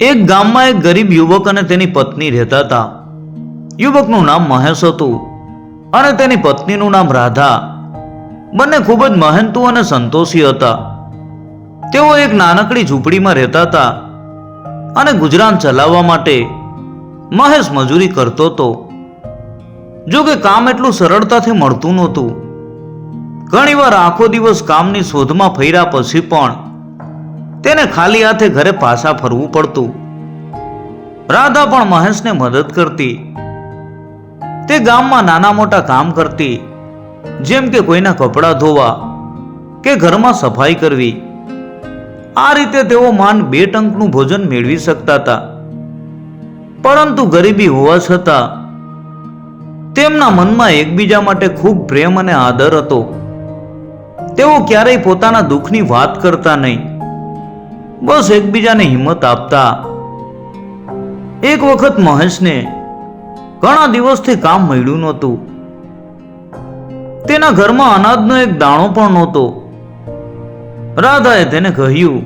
એક ગામમાં એક ગરીબ યુવક અને તેની પત્ની રહેતા હતા. યુવકનું નામ મહેશ હતું અને તેની પત્નીનું નામ રાધા. બંને ખૂબ જ મહેનતુ અને સંતોષી હતા. તેઓ એક નાનકડી ઝૂંપડીમાં રહેતા હતા અને ગુજરાન ચલાવવા માટે મહેશ મજૂરી કરતો હતો. જો કે કામ એટલું સરળતાથી મળતું નહોતું. ઘણીવાર આખો દિવસ કામની શોધમાં ફર્યા પછી પણ તેને ખાલી હાથે ઘરે પાછા ફરવું પડતું. રાધા પણ મહેશને મદદ કરતી. તે ગામમાં નાના મોટા કામ કરતી, જેમ કે કોઈના કપડાં ધોવા કે ઘરમાં સફાઈ કરવી. આ રીતે તેઓ માન બે ટંકનું ભોજન મેળવી શકતા હતા. પરંતુ ગરીબી હોવા છતાં, તેમના મનમાં એકબીજા માટે ખૂબ પ્રેમ અને આદર હતો. તેઓ ક્યારેય પોતાના દુઃખની વાત કરતા નહીં. બસ એકબીજાને હિંમત આપતા. એક વખત મહેશને ઘણા દિવસથી કામ મળ્યું નહોતું. તેના ઘરમાં અનાજનો એક દાણો પણ નહોતો. રાધાએ તેને કહ્યું,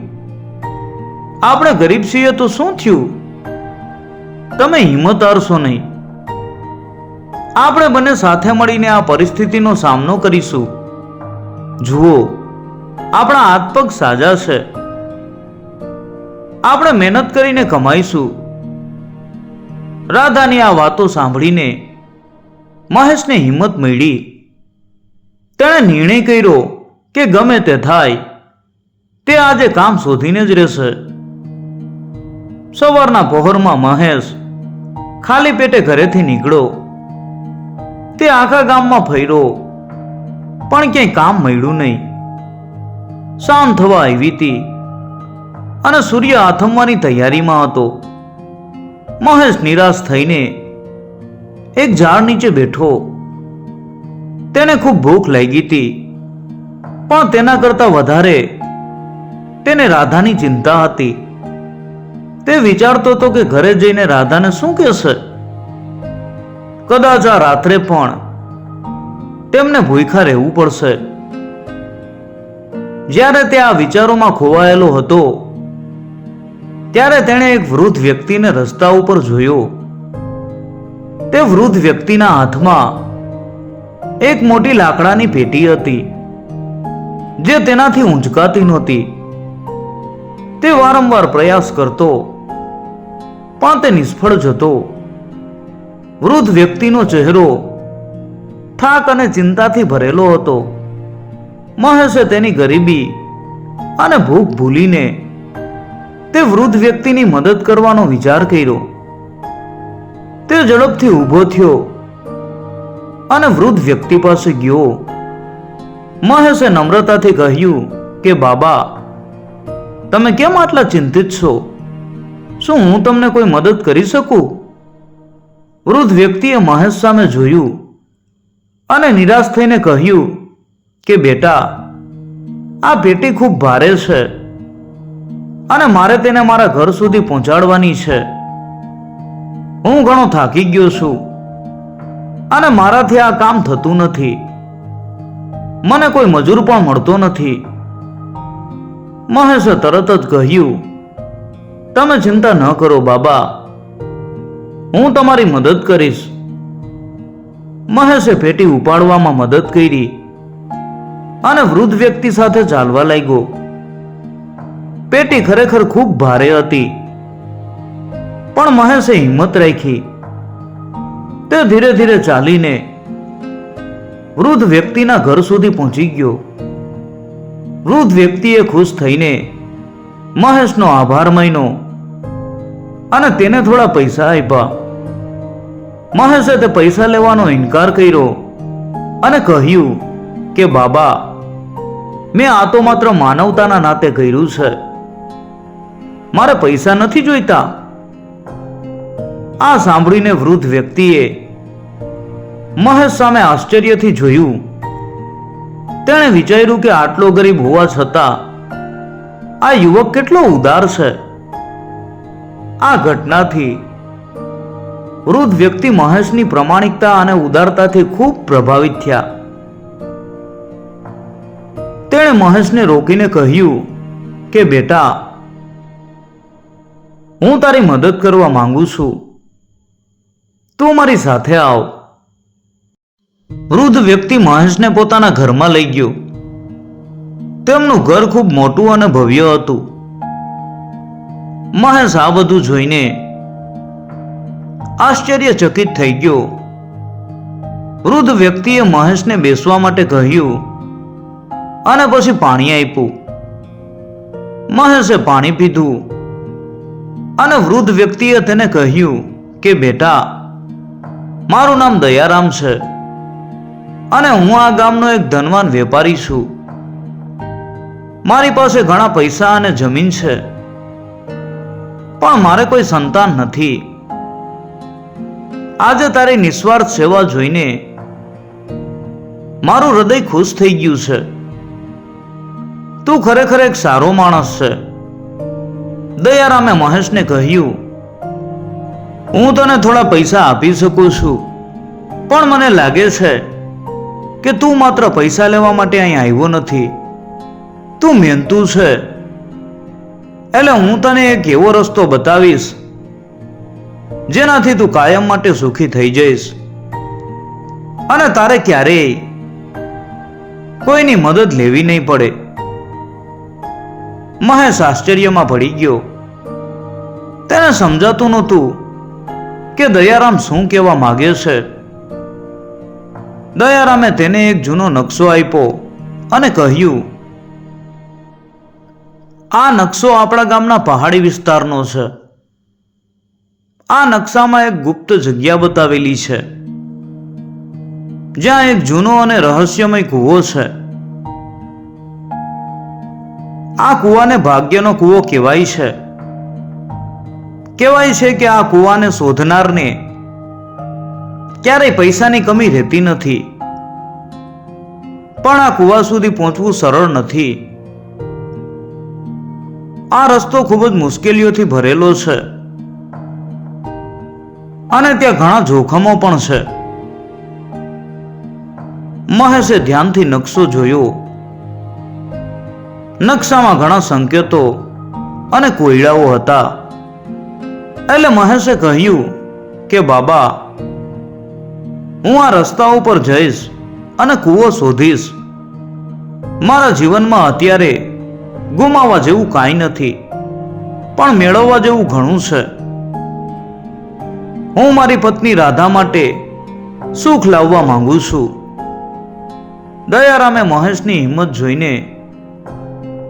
આપણે ગરીબ છીએ તો શું થયું? તમે હિંમત હારશો નહીં. આપણે બંને સાથે મળીને આ પરિસ્થિતિનો સામનો કરીશું. જુઓ, આપણા હાથ પગ સાજા છે. આપણે મહેનત કરીને કમાઈશું. રાધાની આ વાતો સાંભળીને મહેશને હિંમત મળી. તેણે નિર્ણય કર્યો કે ગમે તે થાય, તે આજે કામ શોધીને જ રહેશે. સવારના પહોરમાં મહેશ ખાલી પેટે ઘરેથી નીકળ્યો. તે આખા ગામમાં ફર્યો, પણ ક્યાંય કામ મળ્યું નહીં. શાંત થવા આવી હતી. અને સૂર્ય આથમવાની તૈયારીમાં હતો. મહેશ નિરાશ થઈને એક ઝાડ નીચે બેઠો. તેને ખૂબ ભૂખ લાગી હતી, પણ તેના કરતા વધારે તેને રાધાની ચિંતા હતી. તે વિચારતો હતો કે ઘરે જઈને રાધાને શું કહેશે? કદાચ આ રાત્રે પણ તેમને ભૂખા રહેવું પડશે. જ્યારે તે આ વિચારોમાં ખોવાયેલો હતો ત્યારે તેણે એક વૃદ્ધ વ્યક્તિને રસ્તા ઉપર જોયો. તે વૃદ્ધ વ્યક્તિના હાથમાં એક મોટી લાકડાની પેટી હતી, જે તેનાથી ઊંચકાતી નહોતી. તે વારંવાર પ્રયાસ કરતો, પણ તે નિષ્ફળ જતો. વૃદ્ધ વ્યક્તિનો ચહેરો થાક અને ચિંતાથી ભરેલો હતો. મહેશે તેની ગરીબી અને ભૂખ ભૂલીને તે વૃદ્ધ વ્યક્તિની મદદ કરવાનો વિચાર કર્યો. તે ઝડપથી ઊભો થયો અને વૃદ્ધ વ્યક્તિ પાસે ગયો. મહેશે નમ્રતાથી કહ્યું કે, બાબા, તમે કેમ આટલા ચિંતિત છો? શું હું તમને કોઈ મદદ કરી શકું? વૃદ્ધ વ્યક્તિએ મહેશ સામે જોયું અને નિરાશ થઈને કહ્યું કે, બેટા, આ પેટી ખૂબ ભારે છે. અને મારે તેને મારા ઘર સુધી પહોંચાડવાની છે. હું ઘણો થાકી ગયો છું. અને મારાથી આ કામ થતું નથી. મને કોઈ મજૂર પણ મળતો નથી. મહેશે તરત જ કહ્યું, તમે ચિંતા ન કરો બાબા. હું તમારી મદદ કરીશ. મહેશે પેટી ઉપાડવામાં મદદ કરી અને વૃદ્ધ વ્યક્તિ સાથે ચાલવા લાગ્યો. પેટી ખરેખર ખૂબ ભારે હતી. પણ મહેશે હિંમત રાખી. તે ધીરે ધીરે ચાલીને વૃદ્ધ વ્યક્તિના ઘર સુધી પહોંચી ગયો. વૃદ્ધ વ્યક્તિએ ખુશ થઈને મહેશનો આભાર માન્યો અને તેને થોડા પૈસા આપ્યા. મહેશે તે પૈસા લેવાનો ઇનકાર કર્યો અને કહ્યું કે, બાબા, મેં આ તો માત્ર માનવતાના નાતે કર્યું છે. મારે પૈસા નથી જોઈતા. આ સાંભળીને વૃદ્ધ વ્યક્તિએ મહેશ સામે આશ્ચર્યથી જોયું. તેણે વિચાર્યું કે આટલો ગરીબ હોવા છતાં આ યુવક કેટલો ઉદાર છે. આ ઘટનાથી વૃદ્ધ વ્યક્તિ મહેશની પ્રમાણિકતા અને ઉદારતાથી ખૂબ પ્રભાવિત થયા. તેણે મહેશને રોકીને કહ્યું કે, બેટા હું તારી મદદ કરવા માંગુ છું. તું મારી સાથે આવ. વૃદ્ધ વ્યક્તિ મહેશને પોતાના ઘરમાં લઈ ગયો. તેમનું ઘર ખૂબ મોટું અને ભવ્ય હતું. મહેશ આ બધું જોઈને આશ્ચર્યચકિત થઈ ગયો. વૃદ્ધ વ્યક્તિએ મહેશને બેસવા માટે કહ્યું અને પછી પાણી આપ્યું. મહેશે પાણી પીધું. અને વૃદ્ધ વ્યક્તિએ તેને કહ્યું કે, બેટા, મારું નામ દયારામ છે અને હું આ ગામનો એક ધનવાન વેપારી છું. મારી પાસે ઘણા પૈસા અને જમીન છે, પણ મારે કોઈ સંતાન નથી. આજે તારી નિસ્વાર્થ સેવા જોઈને મારું હૃદય ખુશ થઈ ગયું છે. તું ખરેખર એક સારો માણસ છે. દયારામે મહેશને કહ્યું, હું તને થોડા પૈસા આપી શકું છું, પણ મને લાગે છે કે તું માત્ર પૈસા લેવા માટે અહીં આવ્યો નથી. તું મહેનતું છે. એટલે હું તને એક એવો રસ્તો બતાવીશ, જેનાથી તું કાયમ માટે સુખી થઈ જઈશ. અને તારે ક્યારેય કોઈની મદદ લેવી નહીં પડે. મહેશ આશ્ચર્યમાં પડી ગયો. તેને સમજાતું નહોતું કે દયારામ શું કહેવા માગે છે. દયારામે તેને એક જૂનો નકશો આપ્યો અને કહ્યું, આ નકશો આપણા ગામના પહાડી વિસ્તારનો છે. આ નકશામાં એક ગુપ્ત જગ્યા બતાવેલી છે. જ્યાં એક જૂનો અને રહસ્યમય કૂવો છે. આ કૂવાને ભાગ્યનો કૂવો કહેવાય છે. કહેવાય છે કે આ કૂવાને શોધનારને ક્યારેય પૈસાની કમી રહેતી નથી. પણ આ કૂવા સુધી પહોંચવું સરળ નથી. આ રસ્તો ખૂબ જ મુશ્કેલીઓથી ભરેલો છે. અને ત્યાં ઘણા જોખમો પણ છે. મહેશે ધ્યાનથી નકશો જોયો. નકશામાં ઘણા સંકેતો અને કોયડાઓ હતા. એટલે મહેશે કહ્યું કે, બાબા, હું આ રસ્તા ઉપર જઈશ અને કૂવો શોધીશ. મારા જીવનમાં અત્યારે ગુમાવવા જેવું કાંઈ નથી, પણ મેળવવા જેવું ઘણું છે. હું મારી પત્ની રાધા માટે સુખ લાવવા માંગુ છું. દયારામે મહેશની હિંમત જોઈને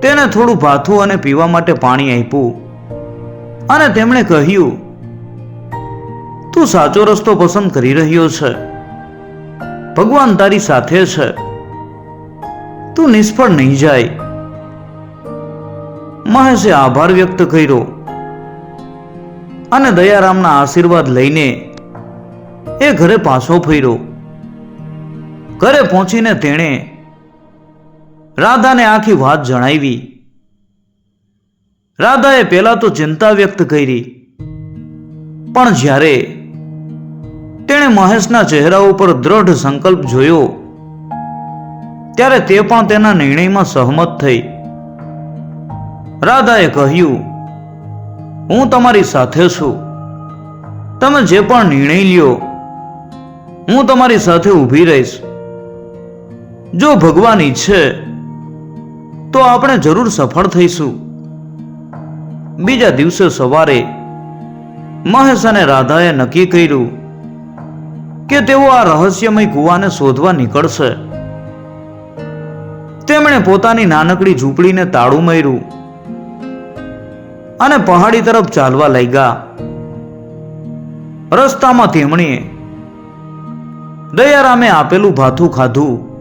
તેને થોડું ભાથું અને પીવા માટે પાણી આપ્યું. અને તેમણે કહ્યું, તું સાચો રસ્તો પસંદ કરી રહ્યો છે. ભગવાન તારી સાથે છે. તું નિષ્ફળ નહીં જાય. મહેશે આભાર વ્યક્ત કર્યો અને દયારામના આશીર્વાદ લઈને એ ઘરે પાછો ફર્યો. ઘરે પહોંચીને તેણે રાધાને આખી વાત જણાવી. રાધાએ પહેલા તો ચિંતા વ્યક્ત કરી. પણ જ્યારે તેણે મહેશના ચહેરા ઉપર દ્રઢ સંકલ્પ જોયો, ત્યારે તે પણ તેના નિર્ણયમાં સહમત થઈ. રાધાએ કહ્યું, હું તમારી સાથે છું. તમે જે પણ નિર્ણય લ્યો, હું તમારી સાથે ઊભી રહીશ. જો ભગવાન ઈચ્છે તો આપણે જરૂર સફળ થઈશું. બીજા દિવસે સવારે મહેશ અને રાધાએ નક્કી કર્યું કે તેઓ આ રહસ્યમય કૂવાને શોધવા નીકળશે. તેમણે પોતાની નાનકડી ઝૂંપડીને તાળું માર્યું અને પહાડી તરફ ચાલવા લાગ્યા. રસ્તામાં તેમણે દયારામે આપેલું ભાથું ખાધું.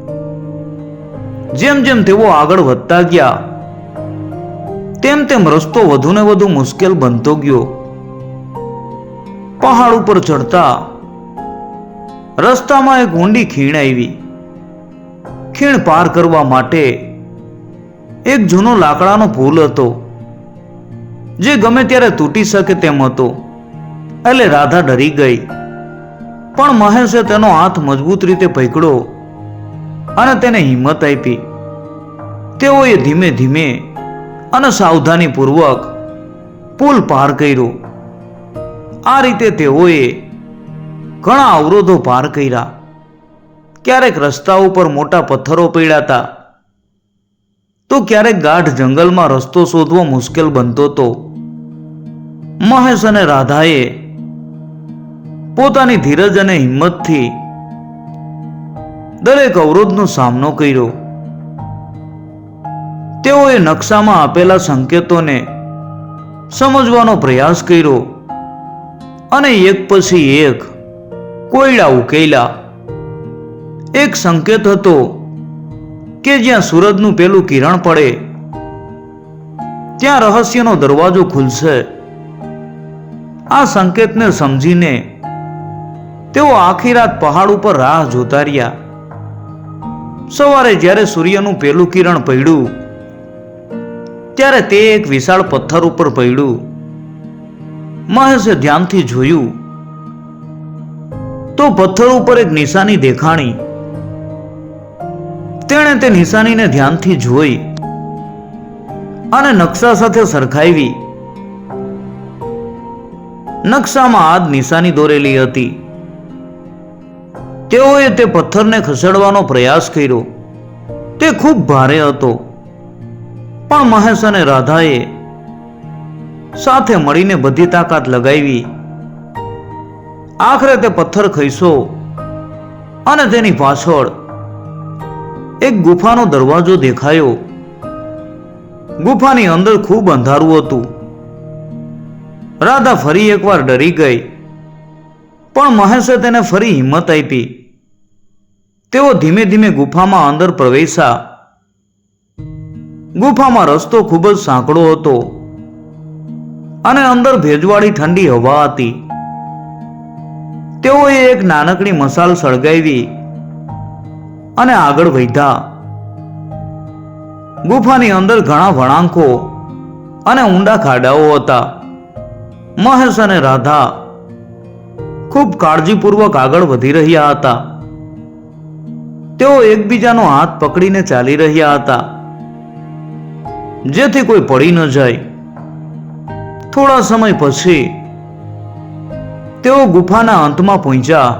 જેમ જેમ તેઓ આગળ વધતા ગયા, તેમ તેમ રસ્તો વધુ ને વધુ મુશ્કેલ બનતો ગયો. પહાડ ઉપર ચડતા રસ્તામાં એક ઊંડી ખીણ આવી. ખીણ પાર કરવા માટે એક જૂનો લાકડાનો પુલ હતો, જે ગમે ત્યારે તૂટી શકે તેમ હતો. એટલે રાધા ડરી ગઈ. પણ મહેશે તેનો હાથ મજબૂત રીતે પકડ્યો. અને તેને હિંમત આપી. તેઓએ ધીમે ધીમે અને સાવધાનીપૂર્વક પુલ પાર કર્યો. આ રીતે તેઓએ ઘણા અવરોધો પાર કર્યા. ક્યારેક રસ્તા ઉપર મોટા પથ્થરો પીડાતા. તો ક્યારેક ગાઢ જંગલમાં રસ્તો શોધવો મુશ્કેલ બનતો હતો. મહેશ અને રાધાએ પોતાની ધીરજ અને હિંમતથી દરેક અવરોધનો સામનો કર્યો. તેઓએ નકશામાં આપેલા સંકેતોને સમજવાનો પ્રયાસ કર્યો અને એક પછી એક કોયડા ઉકેલા એક સંકેત હતો કે જ્યાં સૂરજનું પેલું કિરણ પડે, ત્યાં રહસ્યનો દરવાજો ખુલશે. આ સંકેતને સમજીને તેઓ આખી રાત પહાડ ઉપર રાહ જોતા રહ્યા. સવારે જ્યારે સૂર્યનું પેલું કિરણ પડ્યું ત્યારે તે એક વિશાળ પથ્થર ઉપર પડ્યું મહેશે ધ્યાનથી જોયું. તો પથ્થર ઉપર એક નિશાની દેખાણી. તેણે તે નિશાનીને ધ્યાનથી જોઈ અને નકશા સાથે સરખાવી. નકશામાં આ નિશાની દોરેલી હતી. તેઓએ તે પથ્થરને ખસેડવાનો પ્રયાસ કર્યો. તે ખૂબ ભારે હતો. પણ મહેશ અને રાધાએ સાથે મળીને બધી તાકાત લગાવી. આખરે તે પથ્થર ખઈસો અને તેની પાછળ એક ગુફાનો દરવાજો દેખાયો. ગુફાની અંદર ખૂબ અંધારું હતું. રાધા ફરી એકવાર ડરી ગઈ. પણ મહેશે તેને ફરી હિંમત આપી. તેઓ ધીમે ધીમે ગુફામાં અંદર પ્રવેશ્યા. ગુફામાં રસ્તો ખૂબ જ સાંકડો હતો અને અંદર ભેજવાળી ઠંડી હવા હતી. તેઓએ એક નાનકડી મસાલ સળગાવી અને આગળ વધ્યા. ગુફાની અંદર ઘણા વળાંકો અને ઊંડા ખાડાઓ હતા. મહેશ અને રાધા ખૂબ કાળજીપૂર્વક આગળ વધી રહ્યા હતા. તેઓ એકબીજાનો હાથ પકડીને ચાલી રહ્યા હતા. જેથી કોઈ પડી ન જાય. થોડા સમય પછી તેઓ ગુફાના અંતમાં પહોંચ્યા.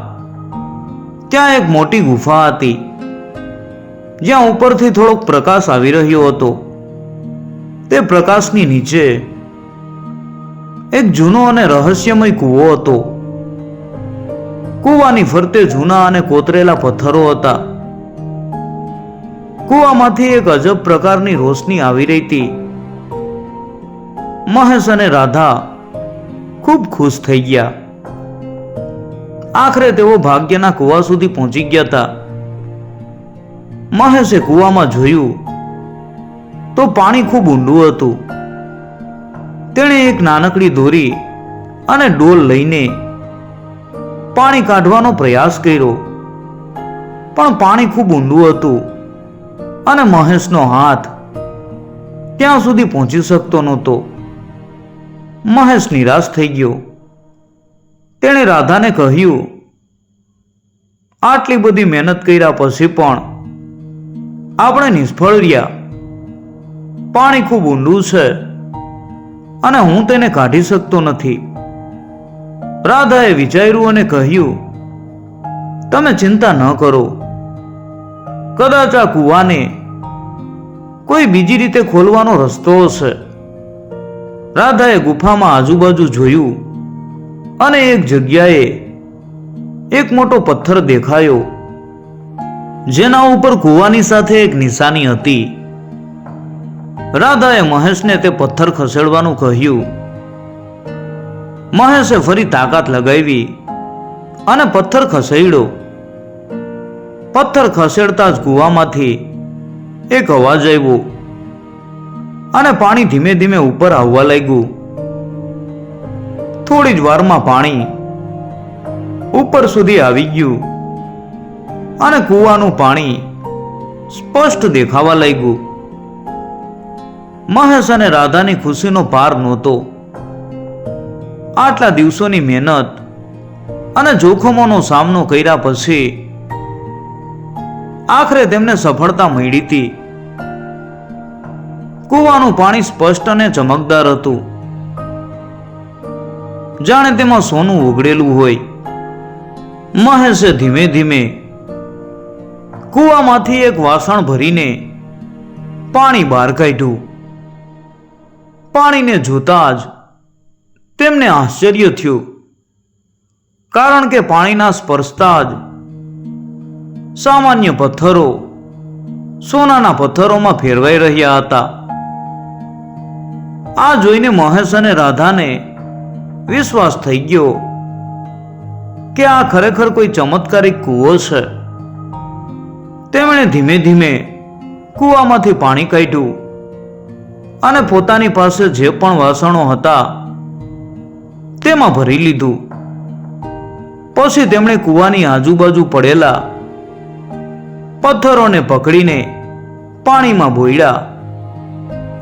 ત્યાં એક મોટી ગુફા હતી, જ્યાં ઉપરથી થોડોક પ્રકાશ આવી રહ્યો હતો. તે પ્રકાશની નીચે એક જૂનો અને રહસ્યમય કૂવો હતો. કૂવાની ફરતે જૂના અને કોતરેલા પથ્થરો હતા. કૂવામાંથી એક અજબ પ્રકારની રોશની આવી રહી હતી. મહેશ અને રાધા ખૂબ ખુશ થઈ ગયા. આખરે તેઓ ભાગ્યના કૂવા સુધી પહોંચી ગયા હતા. મહેશે કૂવામાં જોયું તો પાણી ખૂબ ઊંડું હતું. તેણે એક નાનકડી દોરી અને ડોલ લઈને પાણી કાઢવાનો પ્રયાસ કર્યો. પણ પાણી ખૂબ ઊંડું હતું. અને મહેશનો હાથ ત્યાં સુધી પહોંચી શકતો નહોતો. મહેશ નિરાશ થઈ ગયો. તેણે રાધાને કહ્યું, આટલી બધી મહેનત કર્યા પછી પણ આપણે નિષ્ફળ રહ્યા. પાણી ખૂબ ઊંડું છે અને હું તેને કાઢી શકતો નથી. રાધાએ વિચાર્યું અને કહ્યું, તમે ચિંતા ન કરો. કદાચ આ કૂવાને કોઈ બીજી રીતે ખોલવાનો રસ્તો હશે. રાધાએ ગુફામાં આજુબાજુ જોયું અને એક જગ્યાએ એક મોટો પથ્થર દેખાયો, જેના ઉપર કૂવાની સાથે એક નિશાની હતી. રાધાએ મહેશને તે પથ્થર ખસેડવાનું કહ્યું. મહેશે ફરી તાકાત લગાવી અને પથ્થર ખસેડ્યો. પથ્થર ખસેડતા જ કૂવામાંથી એક અવાજ આવ્યો. અને પાણી ધીમે ધીમે ઉપર આવવા લાગ્યું. થોડી જ વારમાં પાણી ઉપર સુધી આવી ગયું અને કૂવાનું પાણી સ્પષ્ટ દેખાવા લાગ્યું. મહેશ અને રાધાની ખુશીનો પાર નહોતો. આટલા દિવસોની મહેનત અને જોખમોનો સામનો કર્યા પછી આખરે તેમને સફળતા મળી હતી કૂવાનું પાણી સ્પષ્ટ અને ચમકદાર હતું. જાણે તેમાં સોનું ઉગડેલું હોય. મહેશે ધીમે ધીમે કૂવામાંથી એક વાસણ ભરીને પાણી બહાર કાઢ્યું. પાણીને જોતા જ તેમને આશ્ચર્ય થયું. કારણ કે પાણીના સ્પર્શતા જ સામાન્ય પથ્થરો. સોનાના પથ્થરોમાં ફેરવાઈ રહ્યા હતા. આ જોઈને મહેશ અને રાધાને વિશ્વાસ થઈ ગયો કે આ ખરેખર કોઈ ચમત્કારિક કૂવો છે. તેમણે ધીમે ધીમે કૂવામાંથી પાણી કાઢ્યું અને પોતાની પાસે જે પણ વાસણો હતા તેમાં ભરી લીધું. પછી તેમણે કૂવાની આજુબાજુ પડેલા પથ્થરોને પકડીને પાણીમાં બોયડા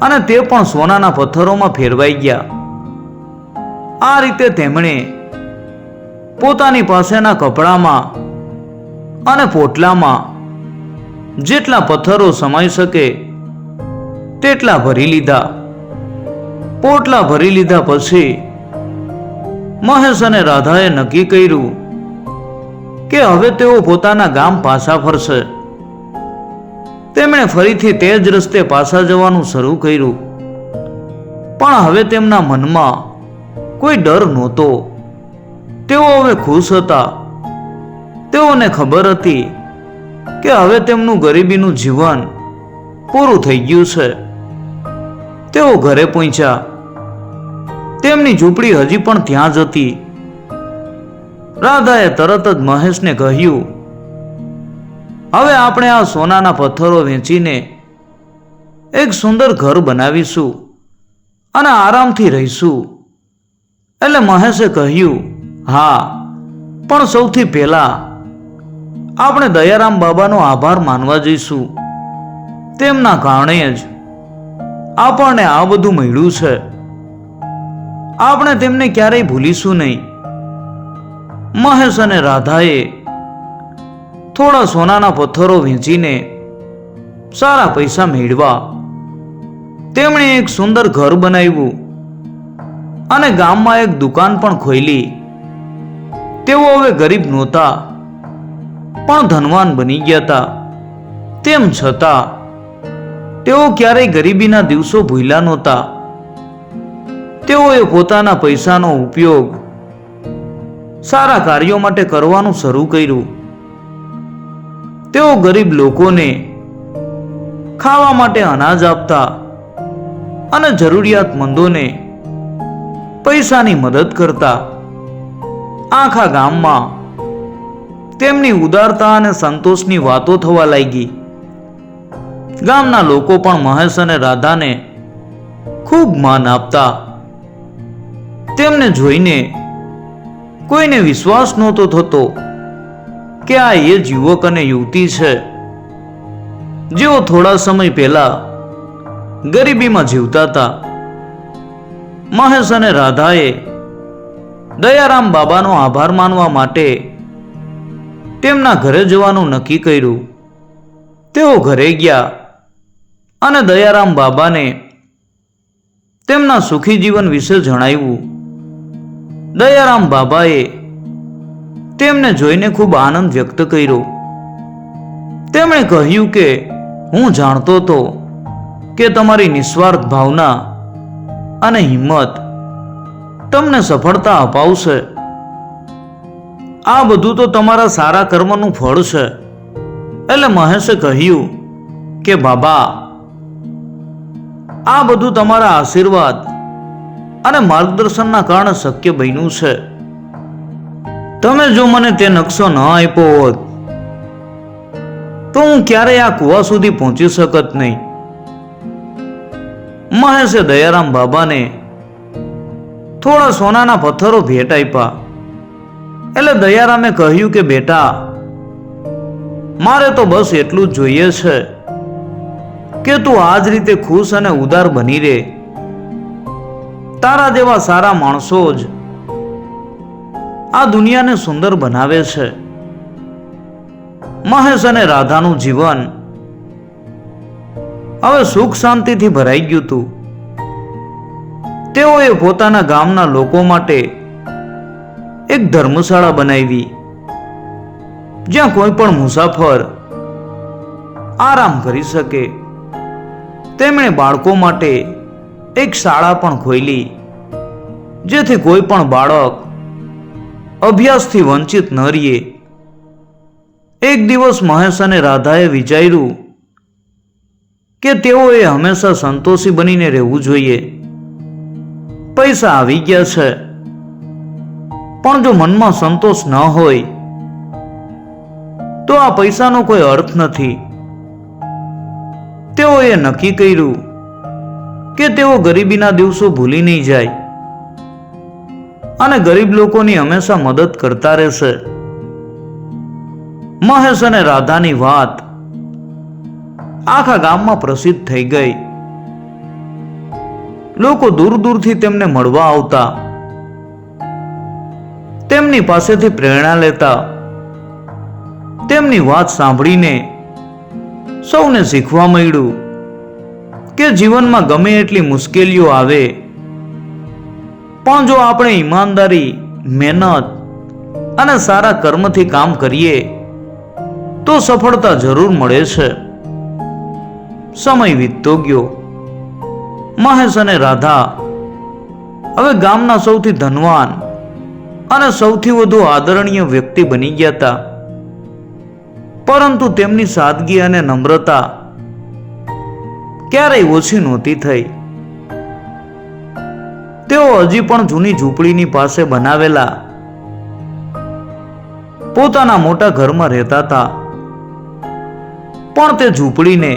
અને તે પણ સોનાના પથ્થરોમાં ફેરવાઈ ગયા. આ રીતે તેમણે પોતાની પાસેના કપડામાં અને પોટલામાં જેટલા પથ્થરો સમાઈ શકે તેટલા ભરી લીધા. પોટલા ભરી લીધા પછી મહેશ અને રાધાએ નક્કી કર્યું કે હવે તેઓ પોતાના ગામ પાછા ફરશે. તેમણે ફરીથી તે જ રસ્તે પાછા જવાનું શરૂ કર્યું. પણ હવે તેમના મનમાં કોઈ ડર નહોતો. તેઓ હવે ખુશ હતા. તેઓને ખબર હતી કે હવે તેમનું ગરીબીનું જીવન પૂરું થઈ ગયું છે. તેઓ ઘરે પહોંચ્યા. તેમની ઝૂંપડી હજી પણ ત્યાં જ હતી. રાધાએ તરત જ મહેશને કહ્યું હવે આપણે આ સોનાના પથ્થરો વેચીને એક સુંદર ઘર બનાવીશું અને આરામથી રહીશું. એટલે મહેશે કહ્યું, હા, પણ સૌથી પહેલા આપણે દયારામ બાબાનો આભાર માનવા જઈશું. તેમના કારણે જ આપણને આ બધું મળ્યું છે. આપણે તેમને ક્યારેય ભૂલીશું નહીં. મહેશ અને રાધાએ થોડા સોનાના પથ્થરો વેચીને સારા પૈસા મેળવા તેમણે એક સુંદર ઘર બનાવ્યું અને ગામમાં એક દુકાન પણ ખોલી. તેઓ હવે ગરીબ નહોતા, પણ ધનવાન બની ગયા હતા. તેમ છતાં, તેઓ ક્યારેય ગરીબીના દિવસો ભૂલ્યા નહોતા. તેઓએ પોતાના પૈસાનો ઉપયોગ સારા કાર્યો માટે કરવાનું શરૂ કર્યું. તેઓ ગરીબ લોકોને ખાવા માટે અનાજ આપતા અને જરૂરિયાતમંદોને પૈસાની મદદ કરતા આખા ગામમાં તેમની ઉદારતા અને સંતોષની વાતો થવા લાગી. ગામના લોકો પણ મહેશ અને રાધાને ખૂબ માન આપતા. તેમને જોઈને કોઈને વિશ્વાસ નહોતો થતો. કે આ એ યુવક અને યુવતી છે. જેઓ થોડા સમય પહેલા ગરીબીમાં જીવતા હતા. મહેશ અને રાધાએ દયારામ બાબાનો આભાર માનવા માટે તેમના ઘરે જવાનું નક્કી કર્યું. તેઓ ઘરે ગયા અને દયારામ બાબાને તેમના સુખી જીવન વિશે જણાવ્યું. દયારામ બાબાએ તેમને જોઈને ખૂબ આનંદ વ્યક્ત કર્યો. તેમણે કહ્યું કે, હું જાણતો હતો કે તમારી નિસ્વાર્થ ભાવના અને હિંમત તમને સફળતા અપાવશે. આ બધું તો તમારા સારા કર્મનું ફળ છે. એટલે મહેશે કહ્યું કે, બાબા, આ બધું તમારા આશીર્વાદ અને માર્ગદર્શનના કારણે શક્ય બન્યું છે. તમે જો મને તે નકશો ન આપ્યો હોત, તો હું ક્યારેય આ કુવા સુધી પહોંચી શકત નહીં. મહેશે દયારામ બાબાને થોડા સોનાના પથ્થરો ભેટ આપ્યા. એટલે દયારામે કહ્યું કે, બેટા, મારે તો બસ એટલું જ જોઈએ છે કે તું આ જ રીતે ખુશ અને ઉદાર બની રહે તારા જેવા સારા માણસો જ આ દુનિયાને સુંદર બનાવે છે. મહેશ અને રાધાનું જીવન હવે સુખ શાંતિથી ભરાઈ ગયું હતું. તેઓએ પોતાના ગામના લોકો માટે એક ધર્મશાળા બનાવી, જ્યાં કોઈ પણ મુસાફર આરામ કરી શકે. તેમણે બાળકો માટે એક શાળા પણ ખોલી, જેથી કોઈ પણ બાળક અભ્યાસથી વંચિત ન રહીએ. એક દિવસ મહેશ અને રાધાએ વિચાર્યું કે તેઓએ હંમેશા સંતોષી બનીને રહેવું જોઈએ. પૈસા આવી ગયા છે. પણ જો મનમાં સંતોષ ન હોય, તો આ પૈસાનો કોઈ અર્થ નથી. તેઓએ નક્કી કર્યું કે તેઓ ગરીબીના દિવસો ભૂલી નહીં જાય. અને ગરીબ લોકોની હંમેશા મદદ કરતા રહેશે. મહેશ અને રાધાની વાત આખા ગામમાં પ્રસિદ્ધ થઈ ગઈ. લોકો દૂર દૂરથી તેમને મળવા આવતા. તેમની પાસેથી પ્રેરણા લેતા. તેમની વાત સાંભળીને સૌને શીખવા મળ્યું કે જીવનમાં ગમે એટલી મુશ્કેલીઓ આવે પણ જો આપણે ઈમાનદારી, મહેનત અને સારા કર્મથી કામ કરીએ, તો સફળતા જરૂર મળે છે. સમય વીતતો ગયો. મહેશ અને રાધા હવે ગામના સૌથી ધનવાન અને સૌથી વધુ આદરણીય વ્યક્તિ બની ગયા હતા. પરંતુ તેમની સાદગી અને નમ્રતા ક્યારેય ઓછી નહોતી થઈ. તેઓ હજી પણ જૂની ઝૂંપડીની પાસે બનાવેલા પોતાના મોટા ઘરમાં રહેતા હતા. પણ તે ઝૂંપડીને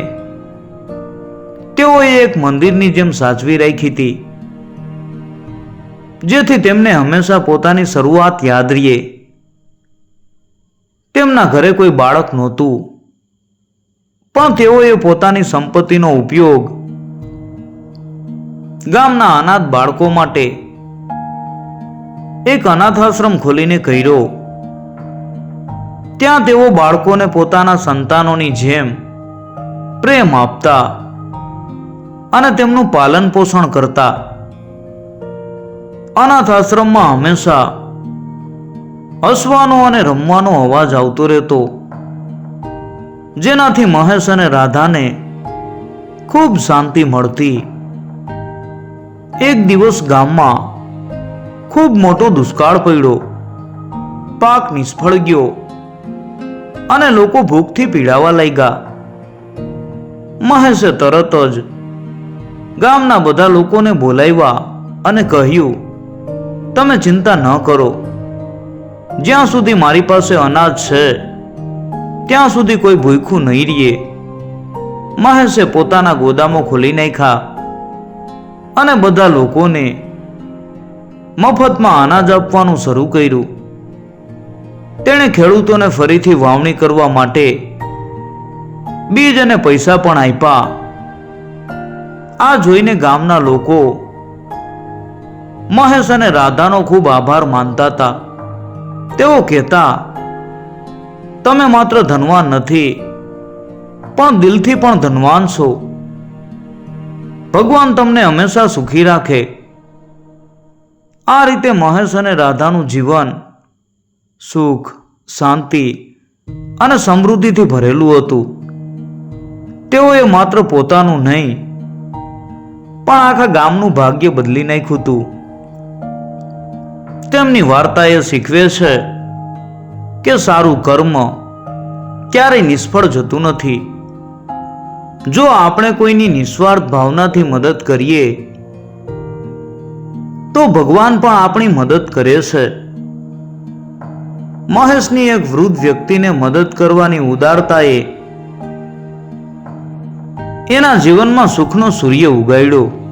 તેઓએ એક મંદિરની જેમ સાચવી રાખી હતી, જેથી તેમને હંમેશા પોતાની શરૂઆત યાદ રહીએ. તેમના ઘરે કોઈ બાળક નહોતું, પણ તેઓએ પોતાની સંપત્તિનો ઉપયોગ ગામના અનાથ બાળકો માટે એક અનાથ આશ્રમ ખોલીને કર્યો. ત્યાં તેઓ બાળકોને પોતાના સંતાનોની જેમ પ્રેમ આપતા અને તેમનું પાલન પોષણ કરતા. અનાથ આશ્રમમાં હંમેશા હસવાનો અને રમવાનો અવાજ આવતો રહેતો. જેનાથી મહેશ અને રાધાને ખૂબ શાંતિ મળતી. એક દિવસ ગામમાં ખૂબ મોટો દુષ્કાળ પડ્યો. પાક નિષ્ફળ ગયો અને લોકો ભૂખથી પીડાવા લાગ્યા. મહેશે તરત જ ગામના બધા લોકોને બોલાવ્યા અને કહ્યું, તમે ચિંતા ન કરો. જ્યાં સુધી મારી પાસે અનાજ છે, ત્યાં સુધી કોઈ ભૂખ્યું નહીં રહીએ. મહેશે પોતાના ગોદામો ખોલી નાખ્યા. અને બધા લોકોને મફતમાં અનાજ આપવાનું શરૂ કર્યું. તેણે ખેડૂતોને ફરીથી વાવણી કરવા માટે બીજ અને પૈસા પણ આપ્યા. આ જોઈને ગામના લોકો મહેશ અને રાધાનો ખૂબ આભાર માનતા હતા. તેઓ કહેતા, તમે માત્ર ધનવાન નથી, પણ દિલથી પણ ધનવાન છો. ભગવાન તમને હંમેશા સુખી રાખે. આ રીતે મહેશ અને રાધાનું જીવન સુખ, શાંતિ અને સમૃદ્ધિથી ભરેલું હતું. તેઓએ માત્ર પોતાનું નહીં, પણ આખા ગામનું ભાગ્ય બદલી નાખ્યું હતું. તેમની વાર્તા એ શીખવે છે કે સારું કર્મ ક્યારેય નિષ્ફળ જતું નથી. જો આપણે કોઈની નિસ્વાર્થ ભાવનાથી મદદ કરીએ, તો ભગવાન પણ આપણી મદદ કરે છે. મહેશની એક વૃદ્ધ વ્યક્તિને મદદ કરવાની ઉદારતાએ એના જીવનમાં સુખનો સૂર્ય ઉગાડ્યો.